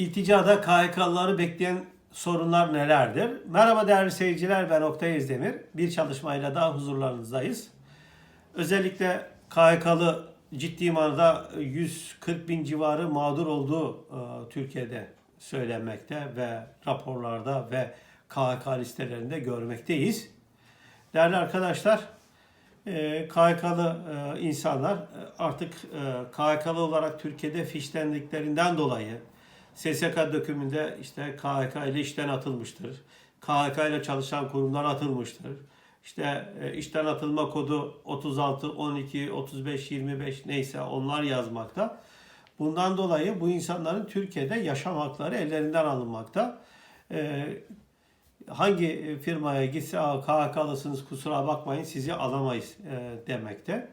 İlticada KHK'lıları bekleyen sorunlar nelerdir? Merhaba değerli seyirciler ben Oktay Özdemir. Bir çalışmayla daha huzurlarınızdayız. Özellikle KHK'lı ciddi manada 140 bin civarı mağdur olduğu e, Türkiye'de söylenmekte ve raporlarda ve KHK listelerinde görmekteyiz. Değerli arkadaşlar, e, KHK'lı e, insanlar e, artık e, KHK'lı olarak Türkiye'de fişlendiklerinden dolayı SSK dökümünde işte KHK ile işten atılmıştır. KHK ile çalışan kurumlar atılmıştır. İşte e, işten atılma kodu 36, 12, 35, 25 neyse onlar yazmakta. Bundan dolayı bu insanların Türkiye'de yaşam hakları ellerinden alınmakta. E, hangi firmaya gitse "Aa, KHK'lısınız kusura bakmayın sizi alamayız e, demekte.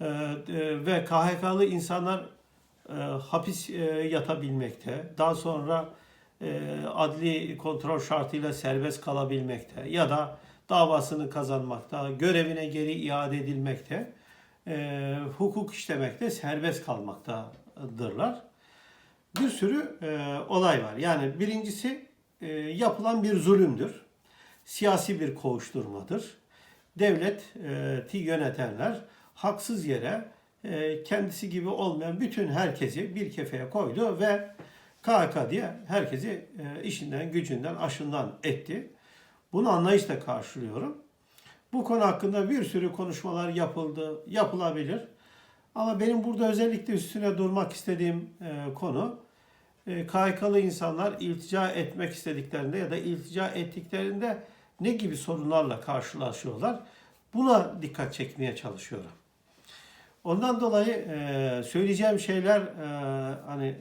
E, e, ve KHK'lı insanlar e, hapis e, yatabilmekte. Daha sonra e, adli kontrol şartıyla serbest kalabilmekte ya da davasını kazanmakta, görevine geri iade edilmekte, hukuk işlemekte, serbest kalmaktadırlar. Bir sürü olay var. Yani birincisi yapılan bir zulümdür. Siyasi bir koğuşturmadır. Devleti yönetenler haksız yere kendisi gibi olmayan bütün herkesi bir kefeye koydu ve KHK diye herkesi e, işinden, gücünden, aşından etti. Bunu anlayışla karşılıyorum. Bu konu hakkında bir sürü konuşmalar yapıldı, yapılabilir. Ama benim burada özellikle üstüne durmak istediğim e, konu e, KHK'lı insanlar iltica etmek istediklerinde ya da iltica ettiklerinde ne gibi sorunlarla karşılaşıyorlar? Buna dikkat çekmeye çalışıyorum. Ondan dolayı e, söyleyeceğim şeyler e, hani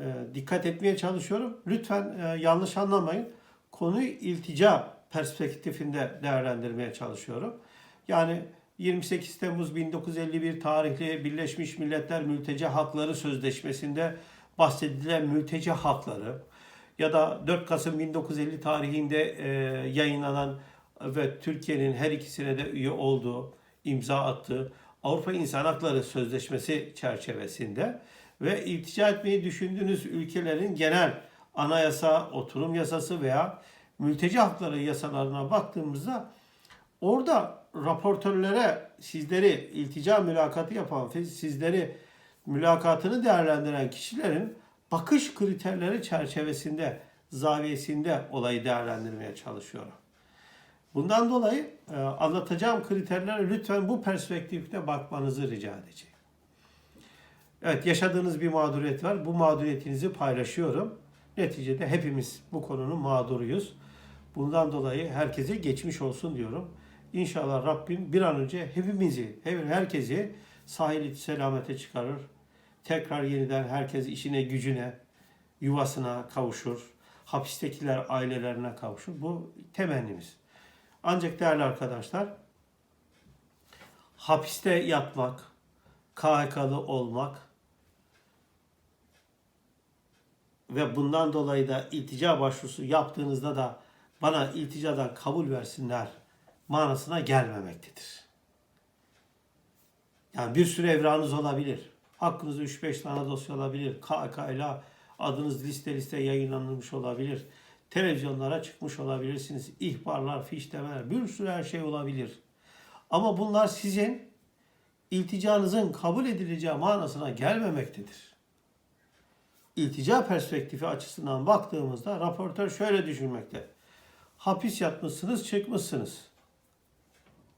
e, dikkat etmeye çalışıyorum. Lütfen e, yanlış anlamayın. Konuyu iltica perspektifinde değerlendirmeye çalışıyorum. Yani 28 Temmuz 1951 tarihli Birleşmiş Milletler Mülteci Hakları Sözleşmesi'nde bahsedilen mülteci hakları ya da 4 Kasım 1950 tarihinde e, yayınlanan ve Türkiye'nin her ikisine de üye olduğu, imza attığı Avrupa İnsan Hakları Sözleşmesi çerçevesinde ve iltica etmeyi düşündüğünüz ülkelerin genel anayasa, oturum yasası veya mülteci hakları yasalarına baktığımızda orada raportörlere sizleri iltica mülakatı yapan, sizleri mülakatını değerlendiren kişilerin bakış kriterleri çerçevesinde, zaviyesinde olayı değerlendirmeye çalışıyorum. Bundan dolayı e, anlatacağım kriterlere lütfen bu perspektifte bakmanızı rica edeceğim. Evet yaşadığınız bir mağduriyet var. Bu mağduriyetinizi paylaşıyorum. Neticede hepimiz bu konunun mağduruyuz. Bundan dolayı herkese geçmiş olsun diyorum. İnşallah Rabbim bir an önce hepimizi, herkesi sahil selamete çıkarır. Tekrar yeniden herkes işine, gücüne, yuvasına kavuşur. Hapistekiler ailelerine kavuşur. Bu temennimiz. Ancak değerli arkadaşlar, hapiste yatmak, KHK'lı olmak ve bundan dolayı da iltica başvurusu yaptığınızda da bana ilticadan kabul versinler manasına gelmemektedir. Yani bir sürü evranınız olabilir. Hakkınızda 3-5 tane dosya olabilir. KHK adınız liste liste yayınlanmış olabilir. Televizyonlara çıkmış olabilirsiniz. İhbarlar, fişlemeler, bir sürü her şey olabilir. Ama bunlar sizin ilticanızın kabul edileceği manasına gelmemektedir. İltica perspektifi açısından baktığımızda raportör şöyle düşünmekte. Hapis yatmışsınız, çıkmışsınız.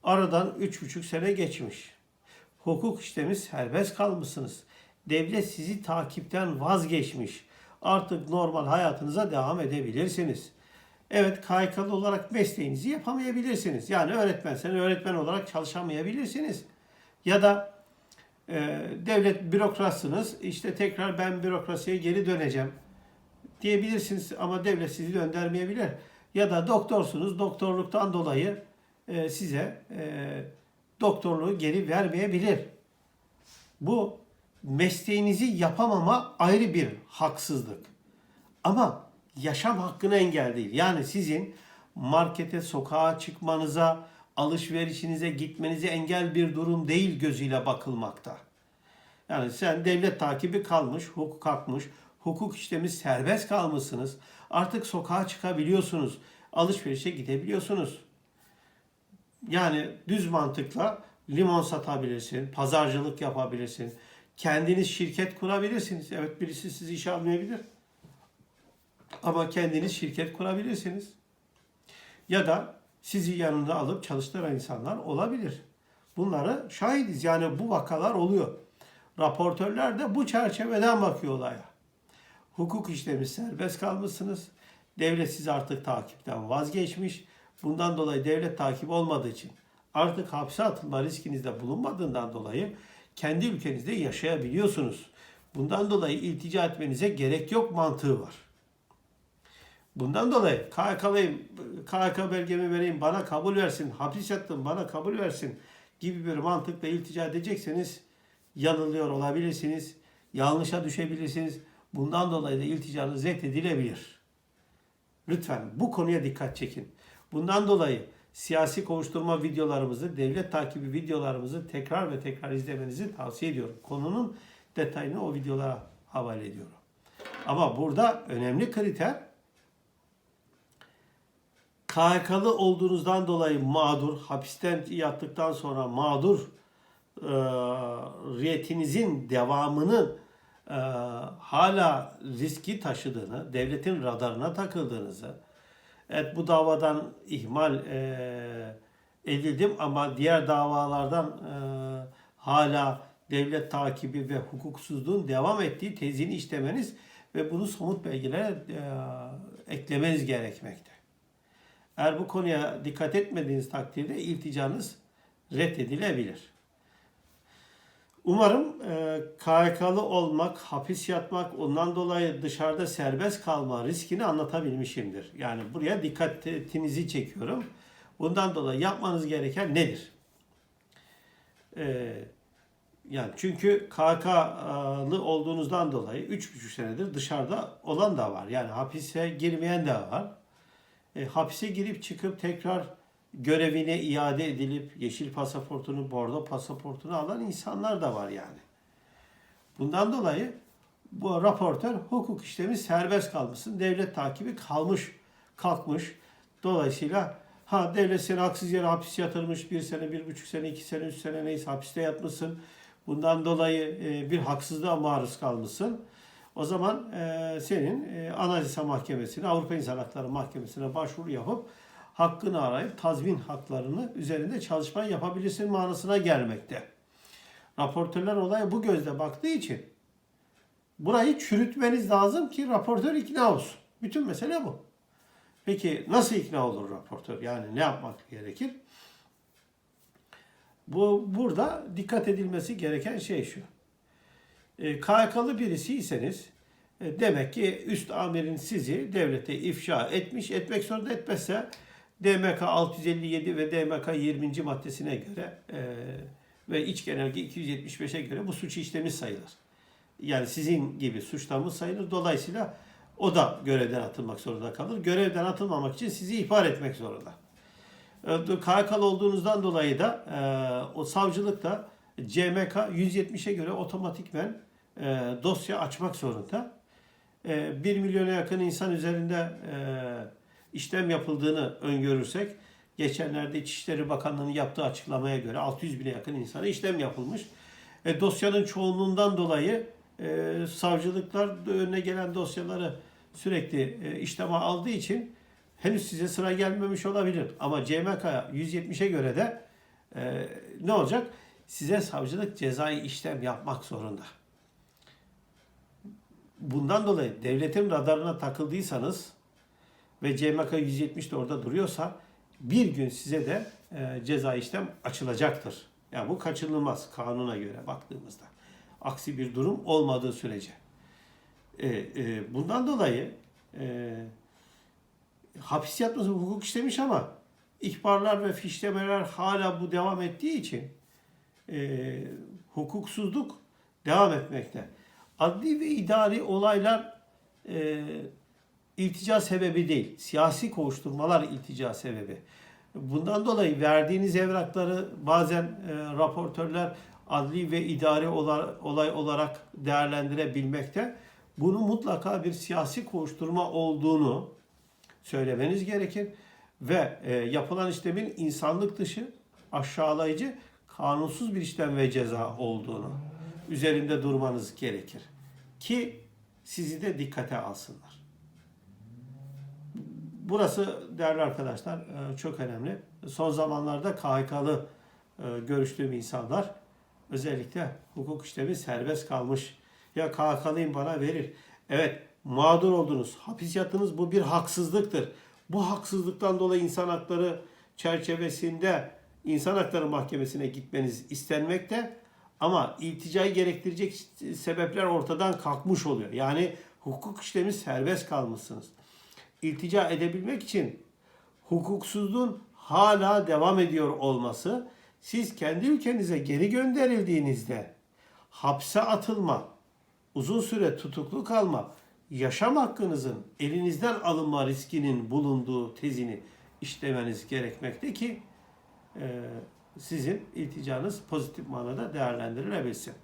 Aradan üç buçuk sene geçmiş. Hukuk işlemi serbest kalmışsınız. Devlet sizi takipten vazgeçmiş. Artık normal hayatınıza devam edebilirsiniz. Evet KYK'lı olarak mesleğinizi yapamayabilirsiniz. Yani öğretmenseniz öğretmen olarak çalışamayabilirsiniz. Ya da e, devlet bürokratsınız. İşte tekrar ben bürokrasiye geri döneceğim diyebilirsiniz ama devlet sizi göndermeyebilir. Ya da doktorsunuz. Doktorluktan dolayı e, size e, doktorluğu geri vermeyebilir. Bu mesleğinizi yapamama ayrı bir haksızlık. Ama yaşam hakkına engel değil. Yani sizin markete, sokağa çıkmanıza, alışverişinize gitmenize engel bir durum değil gözüyle bakılmakta. Yani sen devlet takibi kalmış, hukuk kalkmış, hukuk işlemi serbest kalmışsınız. Artık sokağa çıkabiliyorsunuz. Alışverişe gidebiliyorsunuz. Yani düz mantıkla limon satabilirsin, pazarcılık yapabilirsin. Kendiniz şirket kurabilirsiniz. Evet birisi sizi işe almayabilir. Ama kendiniz şirket kurabilirsiniz. Ya da sizi yanında alıp çalıştıran insanlar olabilir. Bunları şahidiz. Yani bu vakalar oluyor. Raportörler de bu çerçeveden bakıyor olaya. Hukuk işlemi serbest kalmışsınız. Devlet sizi artık takipten vazgeçmiş. Bundan dolayı devlet takip olmadığı için artık hapse atılma riskinizde bulunmadığından dolayı kendi ülkenizde yaşayabiliyorsunuz. Bundan dolayı iltica etmenize gerek yok mantığı var. Bundan dolayı KHK'lıyım, KHK belgemi vereyim, bana kabul versin, hapis yattım, bana kabul versin gibi bir mantıkla iltica edecekseniz yanılıyor olabilirsiniz, yanlışa düşebilirsiniz. Bundan dolayı da ilticanız reddedilebilir. Lütfen bu konuya dikkat çekin. Bundan dolayı siyasi kovuşturma videolarımızı, devlet takibi videolarımızı tekrar ve tekrar izlemenizi tavsiye ediyorum. Konunun detayını o videolara havale ediyorum. Ama burada önemli kriter KHK'lı olduğunuzdan dolayı mağdur, hapisten yattıktan sonra mağdur e, riyetinizin devamının e, hala riski taşıdığını, devletin radarına takıldığınızı, evet bu davadan ihmal e, edildim ama diğer davalardan e, hala devlet takibi ve hukuksuzluğun devam ettiği tezini işlemeniz ve bunu somut belgelere e, eklemeniz gerekmekte. Eğer bu konuya dikkat etmediğiniz takdirde ilticanız reddedilebilir. Umarım e, KHK'lı olmak, hapis yatmak, ondan dolayı dışarıda serbest kalma riskini anlatabilmişimdir. Yani buraya dikkatinizi çekiyorum. Bundan dolayı yapmanız gereken nedir? E, yani çünkü KHK'lı olduğunuzdan dolayı 3,5 senedir dışarıda olan da var. Yani hapise girmeyen de var. E, hapse girip çıkıp tekrar görevine iade edilip yeşil pasaportunu, bordo pasaportunu alan insanlar da var yani. Bundan dolayı bu raportör hukuk işlemi serbest kalmışsın. Devlet takibi kalmış, kalkmış. Dolayısıyla ha devlet seni haksız yere hapis yatırmış. Bir sene, bir buçuk sene, iki sene, üç sene neyse hapiste yatmışsın. Bundan dolayı e, bir haksızlığa maruz kalmışsın. O zaman e, senin e, Anayasa Mahkemesi'ne, Avrupa İnsan Hakları Mahkemesi'ne başvuru yapıp hakkını arayıp tazmin haklarını üzerinde çalışma yapabilirsin manasına gelmekte. Raportörler olaya bu gözle baktığı için burayı çürütmeniz lazım ki raportör ikna olsun. Bütün mesele bu. Peki nasıl ikna olur raportör? Yani ne yapmak gerekir? Bu burada dikkat edilmesi gereken şey şu. E, KHK'lı birisiyseniz e, demek ki üst amirin sizi devlete ifşa etmiş, etmek zorunda etmezse DMK 657 ve DMK 20. maddesine göre e, ve iç genelge 275'e göre bu suç işlemi sayılır. Yani sizin gibi suçlanmış sayılır. Dolayısıyla o da görevden atılmak zorunda kalır. Görevden atılmamak için sizi ihbar etmek zorunda. E, KHK'lı olduğunuzdan dolayı da e, o savcılık da CMK 170'e göre otomatikmen e, dosya açmak zorunda. E, 1 milyona yakın insan üzerinde e, işlem yapıldığını öngörürsek, geçenlerde İçişleri Bakanlığı'nın yaptığı açıklamaya göre 600 bine yakın insana işlem yapılmış. E, dosyanın çoğunluğundan dolayı e, savcılıklar önüne gelen dosyaları sürekli e, işleme aldığı için henüz size sıra gelmemiş olabilir. Ama CMK 170'e göre de e, ne olacak? Size savcılık cezai işlem yapmak zorunda. Bundan dolayı devletin radarına takıldıysanız ve CMK 170 de orada duruyorsa bir gün size de e, ceza işlem açılacaktır. Yani bu kaçınılmaz kanuna göre baktığımızda. Aksi bir durum olmadığı sürece. E, e, bundan dolayı e, hapis yatması hukuk işlemiş ama ihbarlar ve fişlemeler hala bu devam ettiği için e, hukuksuzluk devam etmekte. Adli ve idari olaylar e, iltica sebebi değil. Siyasi kovuşturmalar iltica sebebi. Bundan dolayı verdiğiniz evrakları bazen e, raportörler adli ve idari olay olarak değerlendirebilmekte. Bunun mutlaka bir siyasi koşturma olduğunu söylemeniz gerekir ve e, yapılan işlemin insanlık dışı, aşağılayıcı, kanunsuz bir işlem ve ceza olduğunu üzerinde durmanız gerekir ki sizi de dikkate alsınlar. Burası değerli arkadaşlar e, çok önemli. Son zamanlarda KHK'lı e, görüştüğüm insanlar özellikle hukuk işlemi serbest kalmış. Ya KHK'lıyım bana verir. Evet mağdur oldunuz. Hapis yattınız bu bir haksızlıktır. Bu haksızlıktan dolayı insan hakları çerçevesinde insan hakları mahkemesine gitmeniz istenmekte. Ama ilticayı gerektirecek sebepler ortadan kalkmış oluyor. Yani hukuk işlemi serbest kalmışsınız. İltica edebilmek için hukuksuzluğun hala devam ediyor olması siz kendi ülkenize geri gönderildiğinizde hapse atılma, uzun süre tutuklu kalma, yaşam hakkınızın elinizden alınma riskinin bulunduğu tezini işlemeniz gerekmekte ki sizin ilticanız pozitif manada değerlendirilebilsin.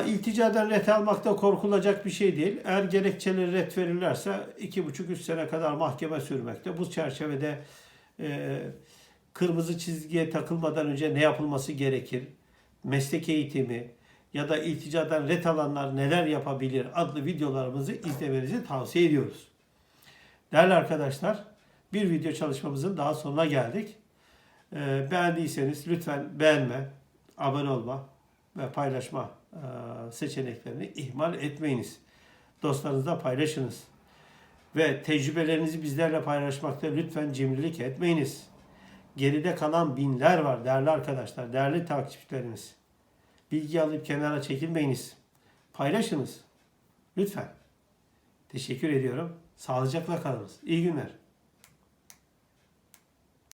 İlticadan ret almakta korkulacak bir şey değil. Eğer gerekçeleri ret verirlerse iki buçuk üç sene kadar mahkeme sürmekte. Bu çerçevede e, kırmızı çizgiye takılmadan önce ne yapılması gerekir? Meslek eğitimi ya da ilticadan ret alanlar neler yapabilir adlı videolarımızı izlemenizi tavsiye ediyoruz. Değerli arkadaşlar, bir video çalışmamızın daha sonuna geldik. Ee, beğendiyseniz lütfen beğenme, abone olma ve paylaşma e, seçeneklerini ihmal etmeyiniz. Dostlarınızla paylaşınız. Ve tecrübelerinizi bizlerle paylaşmakta lütfen cimrilik etmeyiniz. Geride kalan binler var değerli arkadaşlar, değerli takipçilerimiz. Bilgi alıp kenara çekilmeyiniz. Paylaşınız. Lütfen. Teşekkür ediyorum. Sağlıcakla kalınız. İyi günler.